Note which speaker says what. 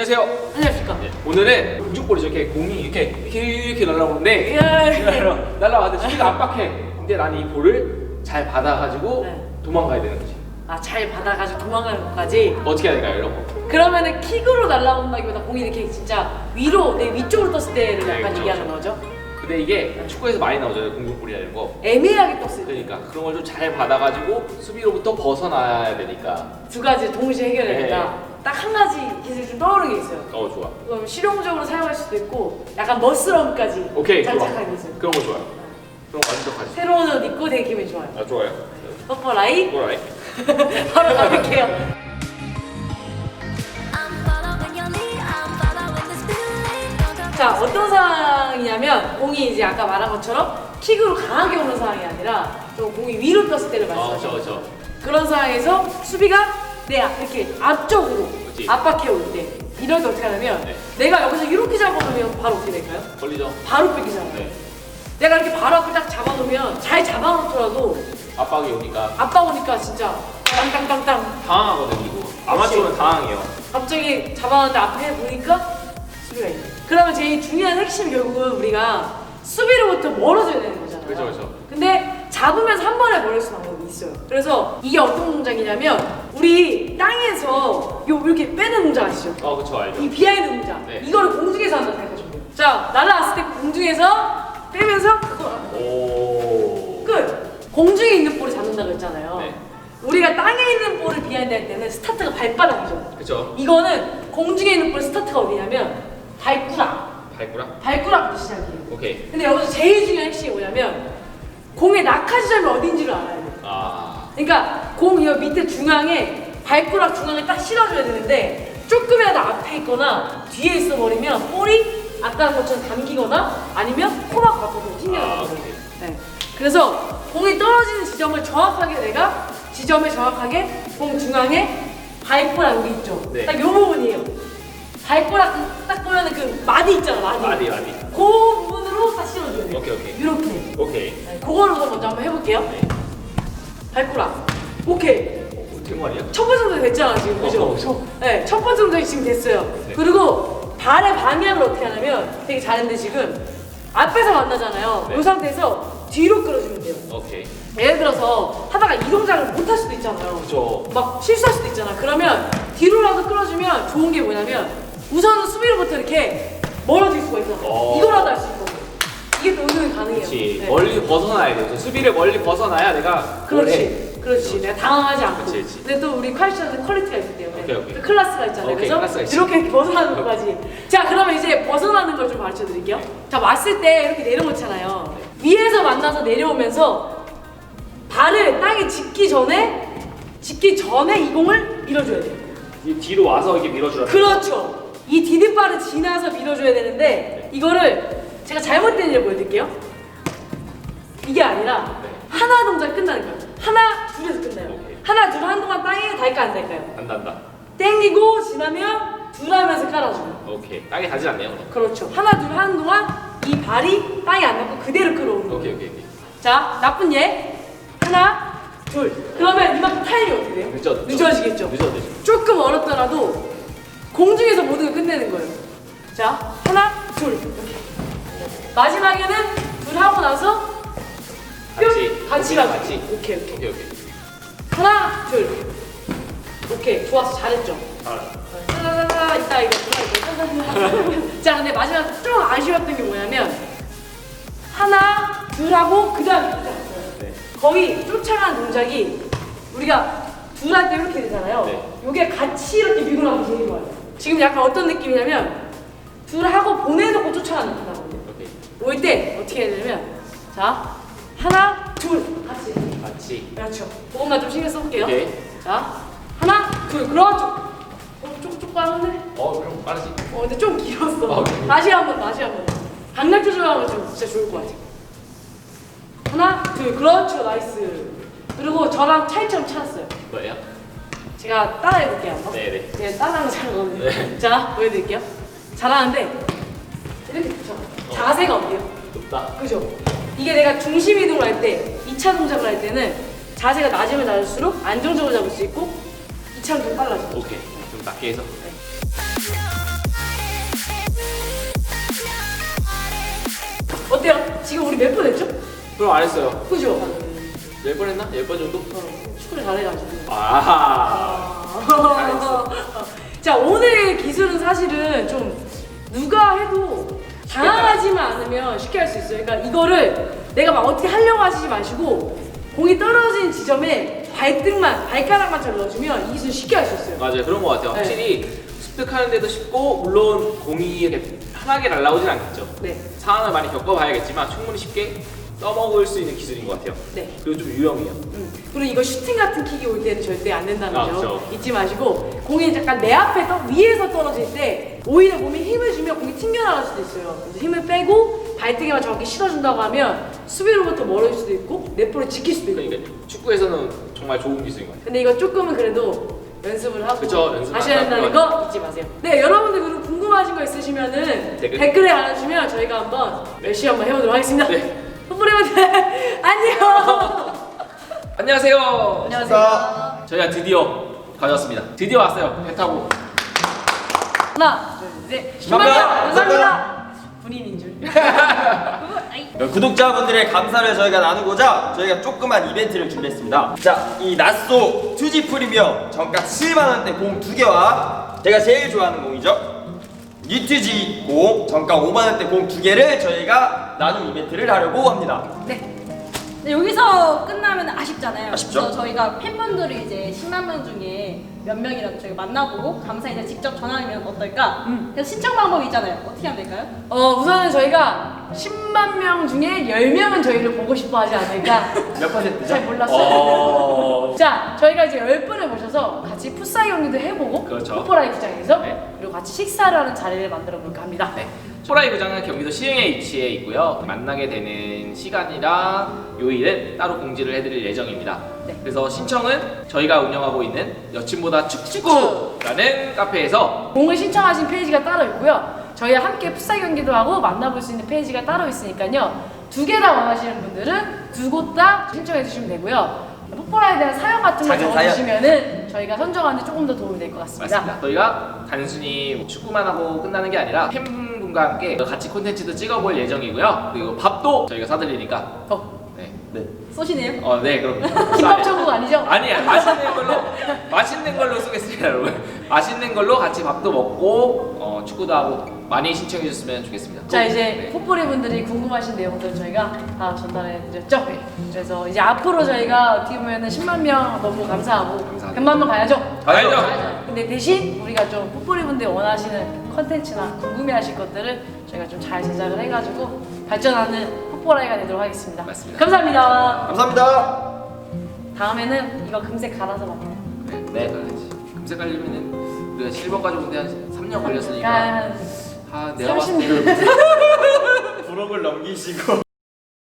Speaker 1: 안녕하세요.
Speaker 2: 안녕하십니까.
Speaker 1: 네, 오늘은 공중볼이 이렇게 공이 이렇게 이렇게 이렇게 날아오는데
Speaker 2: 예.
Speaker 1: 날아가는데 수비가 압박해. 근데 나는 이 볼을 잘 받아가지고
Speaker 2: 네.
Speaker 1: 도망가야 되는 거지.
Speaker 2: 아, 잘 받아가지고 도망가는 것까지.
Speaker 1: 어떻게 해야 될까요, 거?
Speaker 2: 그러면은 킥으로 날아온다기보다 공이 이렇게 진짜 위로, 내 위쪽으로 떴을 때를
Speaker 1: 네,
Speaker 2: 약간
Speaker 1: 그쵸,
Speaker 2: 얘기하는
Speaker 1: 그쵸.
Speaker 2: 거죠.
Speaker 1: 근데 이게 축구에서 많이 나오잖아요, 공중볼이라는 거.
Speaker 2: 애매하게 떴을 때.
Speaker 1: 그러니까 그런 걸 좀 잘 받아가지고 수비로부터 벗어나야 되니까.
Speaker 2: 두 가지 동시에 해결해야겠다.
Speaker 1: 네.
Speaker 2: 딱한 가지 기술이 좀 떠오르는 게 있어요.
Speaker 1: 어 좋아.
Speaker 2: 그럼 실용적으로 사용할 수도 있고 약간 멋스러움까지
Speaker 1: 오케이 좋아.
Speaker 2: 장착하게 있어요.
Speaker 1: 그런 거 좋아요. 그런 거 완전 가지.
Speaker 2: 새로운 옷 입고 되게 기분이 좋아요.
Speaker 1: 아 좋아요.
Speaker 2: 바로 가볼게요.
Speaker 3: Your lead. I'm following this feeling.
Speaker 2: 자 어떤 상황이냐면 공이 이제 아까 말한 것처럼 킥으로 강하게 오는 상황이 아니라 좀 공이 위로 떴을 때를
Speaker 1: 아
Speaker 2: 말씀하시죠.
Speaker 1: 저 저.
Speaker 2: 그런 상황에서 수비가 내 앞- 이렇게 앞쪽으로
Speaker 1: 그치.
Speaker 2: 압박해 올 때 이럴 때 어떻게 하냐면
Speaker 1: 네.
Speaker 2: 내가 여기서 이렇게 잡아놓으면 바로 어떻게 될까요?
Speaker 1: 걸리죠.
Speaker 2: 바로 뺏기잖아요.
Speaker 1: 네.
Speaker 2: 내가 이렇게 바로 앞을 딱 잡아놓으면 잘 잡아놓더라도
Speaker 1: 압박이 오니까
Speaker 2: 아빠 오니까 진짜 땅땅땅땅
Speaker 1: 당황하거든 이거. 아마추어는 당황해요.
Speaker 2: 갑자기 잡아놨는데 앞에 보니까 수비가 있네. 그러면 제일 중요한 핵심 결국은 우리가 수비로부터 멀어져야 되는 거잖아요.
Speaker 1: 그죠, 그죠.
Speaker 2: 근데 잡으면서 한 번에 멀을 수 방법이 있어요. 그래서 이게 어떤 동작이냐면 우리 땅에서 요 이렇게 빼는 동작 아시죠?
Speaker 1: 어 그쵸 알죠.
Speaker 2: 이 비하인드 동작.
Speaker 1: 네.
Speaker 2: 이거를 공중에서 한다 생각하시면 돼요. 자, 날아왔을 때 공중에서 빼면서 그거
Speaker 1: 오.
Speaker 2: 끝! 공중에 있는 볼을 잡는다고 했잖아요.
Speaker 1: 네.
Speaker 2: 우리가 땅에 있는 볼을 비하인드 할 때는 스타트가 발바닥이죠.
Speaker 1: 그쵸.
Speaker 2: 이거는 공중에 있는 볼 스타트가 어디냐면 발꾸락.
Speaker 1: 발구랑.
Speaker 2: 발꾸락부터 시작이에요.
Speaker 1: 오케이.
Speaker 2: 근데 여기서 제일 중요한 핵심이 뭐냐면 공의 낙하 지점이 어딘지를 알아야 돼요.
Speaker 1: 아.
Speaker 2: 그러니까 공이 밑에 중앙에 발가락 중앙에 딱 실어줘야 되는데 조금이라도 앞에 있거나 뒤에 있어 버리면 볼이 아까 것처럼 담기거나 아니면 코막 앞으로
Speaker 1: 아,
Speaker 2: 튕겨나가요.
Speaker 1: 오케이.
Speaker 2: 네. 그래서 공이 떨어지는 지점을 정확하게 내가 지점에 정확하게 공 중앙에 발가락 여기 있죠.
Speaker 1: 네.
Speaker 2: 딱 요 부분이에요. 발가락 딱 보면은 그 마디 있잖아 마디.
Speaker 1: 마디, 마디.
Speaker 2: 그 부분으로 딱 실어줘야 돼요.
Speaker 1: 오케이, 오케이.
Speaker 2: 이렇게.
Speaker 1: 오케이.
Speaker 2: 네, 그거를 먼저 한번 해볼게요.
Speaker 1: 네.
Speaker 2: 발가락. 오케이.
Speaker 1: 어?
Speaker 2: 첫 번째 동작 됐잖아 지금 그죠?
Speaker 1: 어, 그죠.
Speaker 2: 네, 첫 번째 동작이 지금 됐어요.
Speaker 1: 네.
Speaker 2: 그리고 발의 방향을 어떻게 하냐면 되게 잘했는데 지금 앞에서 만나잖아요.
Speaker 1: 네.
Speaker 2: 이 상태에서 뒤로 끌어주면 돼요.
Speaker 1: 오케이.
Speaker 2: 예를 들어서 하다가 이 동작을 못 할 수도 있잖아요.
Speaker 1: 그쵸.
Speaker 2: 막 실수할 수도 있잖아. 그러면 뒤로라도 끌어주면 좋은 게 뭐냐면 우선은 수비로부터 이렇게 멀어질 수가 있어.
Speaker 1: 어.
Speaker 2: 이거라도 할수 은근히 가능해요.
Speaker 1: 그렇지.
Speaker 2: 네.
Speaker 1: 멀리 벗어나야 돼. 그래서 수비를 멀리 벗어나야 내가 뭘 해.
Speaker 2: 그렇지. 그렇지. 내가 당황하지 않고.
Speaker 1: 그렇지, 그렇지.
Speaker 2: 근데 또 우리 퀄리티한테 퀄리티가 있기 때문에
Speaker 1: 오케이, 오케이.
Speaker 2: 또 클래스가 있잖아요.
Speaker 1: 오케이,
Speaker 2: 그래서
Speaker 1: 클래스가 있어.
Speaker 2: 이렇게 벗어나는 것까지. 자, 그러면 이제 벗어나는 걸 좀 가르쳐 드릴게요. 자, 왔을 때 이렇게 내려놓잖아요. 위에서 만나서 내려오면서 발을 땅에 짚기 전에 짚기 전에 이 공을 밀어줘야 돼요.
Speaker 1: 이 뒤로 와서 이렇게 밀어주라.
Speaker 2: 그렇죠. 이 디딤발을 지나서 밀어줘야 되는데 이거를 제가 잘못된 일을 보여드릴게요. 이게 아니라
Speaker 1: 네.
Speaker 2: 하나 동작 끝나는 거예요. 하나 둘에서 끝나요.
Speaker 1: 오케이.
Speaker 2: 하나 둘 한동안 땅에 닿을까 안 닿을까요?
Speaker 1: 안 난다.
Speaker 2: 땡기고 지나면 둘 하면서 깔아줘요.
Speaker 1: 오케이. 땅에 닿지 않네요. 그럼.
Speaker 2: 그렇죠. 하나 둘 하는 동안 이 발이 땅에 안 닿고 그대로 끌어오는 거예요.
Speaker 1: 오케이 오케이 오케이.
Speaker 2: 자 나쁜 예 하나 둘 그러면 이만큼 타임이 어떻게 돼요?
Speaker 1: 늦어, 늦어.
Speaker 2: 늦어지겠죠.
Speaker 1: 늦어도 되죠.
Speaker 2: 조금 어렵더라도 공중에서 모든 걸 끝내는 거예요. 자, 하나, 둘. 이렇게. 마지막에는 둘 하고 나서 뿅!
Speaker 1: 같이.
Speaker 2: 같이. 오케이, 오케이.
Speaker 1: 오케이 오케이.
Speaker 2: 하나, 둘. 오케이, 좋았어, 잘했죠.
Speaker 1: 알았어.
Speaker 2: 짜자자자, 이따 이거. 자, 근데 마지막 좀 아쉬웠던 게 뭐냐면 하나, 둘 하고 그 다음에
Speaker 1: 네.
Speaker 2: 거의 쫓아가는 동작이 우리가 둘 할 때 이렇게 되잖아요.
Speaker 1: 네.
Speaker 2: 요게 같이 이렇게 밀고 나면 제일 좋아요. 지금 약간 어떤 느낌이냐면 둘 하고 보내놓고 쫓아가는 느낌 나거든요.
Speaker 1: 오케이.
Speaker 2: 올 때 어떻게 해야 되냐면 자 하나 둘 같이
Speaker 1: 같이.
Speaker 2: 그렇죠. 그것만 좀 신경 써볼게요.
Speaker 1: 오케이.
Speaker 2: 자 하나 둘 그렇죠. 어, 조금 빠른데?
Speaker 1: 어 그럼 빠르지.
Speaker 2: 어 근데 좀 길었어.
Speaker 1: 아, 오케이.
Speaker 2: 다시 한번 다시 한번. 강약 조절하면 좀 진짜 좋을 것 같아. 하나 둘 그렇죠 나이스. 그리고 저랑 차이점 찾았어요.
Speaker 1: 뭐예요?
Speaker 2: 제가 따라해볼게요 한번.
Speaker 1: 네네.
Speaker 2: 제가 따라하는 거 잘하거든요.
Speaker 1: 네.
Speaker 2: 자 보여드릴게요. 잘하는데 이렇게 붙여. 자세가 어때요?
Speaker 1: 높다.
Speaker 2: 그죠? 이게 내가 중심 이동을 할 때, 2차 동작을 할 때는 자세가 낮으면 낮을수록 안정적으로 잡을 수 있고 2차 동작은 빨라져.
Speaker 1: 오케이. 좀 낮게 해서.
Speaker 2: 네. 어때요? 지금 우리 몇 번 했죠?
Speaker 1: 그럼 안 했어요.
Speaker 2: 그죠?
Speaker 1: 몇번 했나? 몇번 정도?
Speaker 2: 어, 축구를 잘해가지고.
Speaker 1: 아. 잘했어.
Speaker 2: 자, 오늘 기술은 사실은 좀 누가 해도 당황하지만 않으면 쉽게 할 수 있어요. 그러니까 이거를 내가 막 어떻게 하려고 하시지 마시고 공이 떨어진 지점에 발등만 발가락만 잘 넣어주면 이 기술 쉽게 할 수 있어요.
Speaker 1: 맞아요. 그런 것 같아요.
Speaker 2: 네.
Speaker 1: 확실히 습득하는데도 쉽고 물론 공이 이렇게 편하게 날라오진 않겠죠.
Speaker 2: 네,
Speaker 1: 상황을 많이 겪어봐야겠지만 충분히 쉽게 써먹을 수 있는 기술인 것 같아요.
Speaker 2: 네.
Speaker 1: 그리고 좀 유용해요.
Speaker 2: 음. 그리고 이거 슈팅 같은 킥이 올 때는 절대 안 된다는
Speaker 1: 아,
Speaker 2: 점
Speaker 1: 그렇죠.
Speaker 2: 잊지 마시고 공이 잠깐 내 앞에 떠 위에서 떨어질 때 오히려 몸에 힘을 주면 공이 튕겨나갈 수도 있어요. 그래서 힘을 빼고 발등에만 정확히 실어준다고 하면 수비로부터 멀어질 수도 있고 넷볼을 지킬 수도 있고.
Speaker 1: 그러니까 축구에서는 정말 좋은 기술인 것 같아요.
Speaker 2: 근데 이거 조금은 그래도 연습을 하고
Speaker 1: 그쵸,
Speaker 2: 하셔야
Speaker 1: 하고
Speaker 2: 된다는 거 잊지 마세요. 네, 여러분들 그리고 궁금하신 거 있으시면은
Speaker 1: 댓글.
Speaker 2: 댓글에 알려주시면 저희가 한번 열심히 한번 해보도록 하겠습니다.
Speaker 1: 네.
Speaker 2: 풋볼의원들 안녕.
Speaker 1: 안녕하세요.
Speaker 2: 안녕하세요.
Speaker 1: 저희가 드디어 가져왔습니다. 드디어 왔어요. 배 타고.
Speaker 2: 하나, 둘, 셋.
Speaker 4: 감사합니다.
Speaker 2: 감사합니다. 군인인 줄.
Speaker 4: 구독자분들의 감사를 저희가 나누고자 저희가 조그만 이벤트를 준비했습니다. 자, 이 나쏘 투지 프리미엄 정가 7만 원대 공두 개와 제가 제일 좋아하는 공이죠. 니트지 공 정가 5만 원대 공두 개를 저희가 나눔 이벤트를 하려고 합니다.
Speaker 5: 네. 근데 여기서 끝나면 아쉽잖아요.
Speaker 4: 아쉽죠?
Speaker 5: 그래서 저희가 팬분들을 이제 10만 명 중에 몇 명이라도 저희가 만나보고 감사 인사 직접 전하면 어떨까?
Speaker 2: 음.
Speaker 5: 그래서 신청 방법이 있잖아요. 어떻게 하면 될까요?
Speaker 2: 어, 우선은 저희가 10만 명 중에 10명은 저희를 보고 싶어 하지 않을까.
Speaker 4: 몇 퍼센트죠?
Speaker 2: 잘 몰랐어요.
Speaker 1: 어.
Speaker 2: 자, 저희가 이제 10분을 모셔서 같이 풋사이 경기도 해보고
Speaker 1: 그렇죠.
Speaker 2: 풋볼 라이프장에서
Speaker 1: 네.
Speaker 2: 그리고 같이 식사를 하는 자리를 만들어 볼까 합니다.
Speaker 1: 네. 초라이구장은 경기도 시흥에 위치해 있고요. 만나게 되는 시간이랑 요일은 따로 공지를 해드릴 예정입니다.
Speaker 2: 네.
Speaker 1: 그래서 신청은 저희가 운영하고 있는 여친보다 축구라는 카페에서
Speaker 2: 공을 신청하신 페이지가 따로 있고요. 저희와 함께 풋사이 경기도 하고 만나볼 수 있는 페이지가 따로 있으니까요. 두 개 다 원하시는 분들은 두 곳 다 신청해 주시면 되고요. 풋볼에 대한 사연 같은 거
Speaker 4: 작은
Speaker 2: 적어주시면은 저희가 선정하는데 조금 더 도움이 될 것 같습니다.
Speaker 1: 맞습니다. 저희가 단순히 뭐 축구만 하고 끝나는 게 아니라 팬 분과 함께 같이 콘텐츠도 찍어볼 예정이고요. 그리고 밥도 저희가 사드리니까
Speaker 2: 어,
Speaker 1: 네.
Speaker 4: 네.
Speaker 5: 쏘시네요.
Speaker 1: 어, 네, 그럼.
Speaker 2: 김밥 천국 아니죠?
Speaker 1: 아니야, 맛있는 걸로, 맛있는 걸로 쓰겠습니다, 여러분. 맛있는 걸로 같이 밥도 먹고, 어, 축구도 하고, 많이 신청해 주셨으면 좋겠습니다.
Speaker 2: 자 이제
Speaker 1: 네.
Speaker 2: 풋볼이 분들이 궁금하신 내용들 저희가 다 전달해 드렸죠. 그래서 이제 앞으로 저희가 어떻게 보면은 10만 명 너무 감사하고
Speaker 1: 감사합니다.
Speaker 2: 금방만 가야죠.
Speaker 1: 가야죠.
Speaker 2: 가야죠. 근데 대신 우리가 좀 풋볼이 분들이 원하시는 컨텐츠나 궁금해하실 것들을 저희가 좀 잘 제작을 해가지고 발전하는 풋볼아이가 되도록 하겠습니다.
Speaker 1: 맞습니다.
Speaker 2: 감사합니다.
Speaker 4: 감사합니다.
Speaker 2: 다음에는 이거 금색 갈아서 만나요.
Speaker 1: 네, 가야지. 금세 깔리면은 우리가 실버까지 오는데 한 3년 걸렸으니까.
Speaker 2: 한
Speaker 1: 아, 내가 봤을
Speaker 2: 30년.
Speaker 1: 때는
Speaker 4: 부록을 넘기시고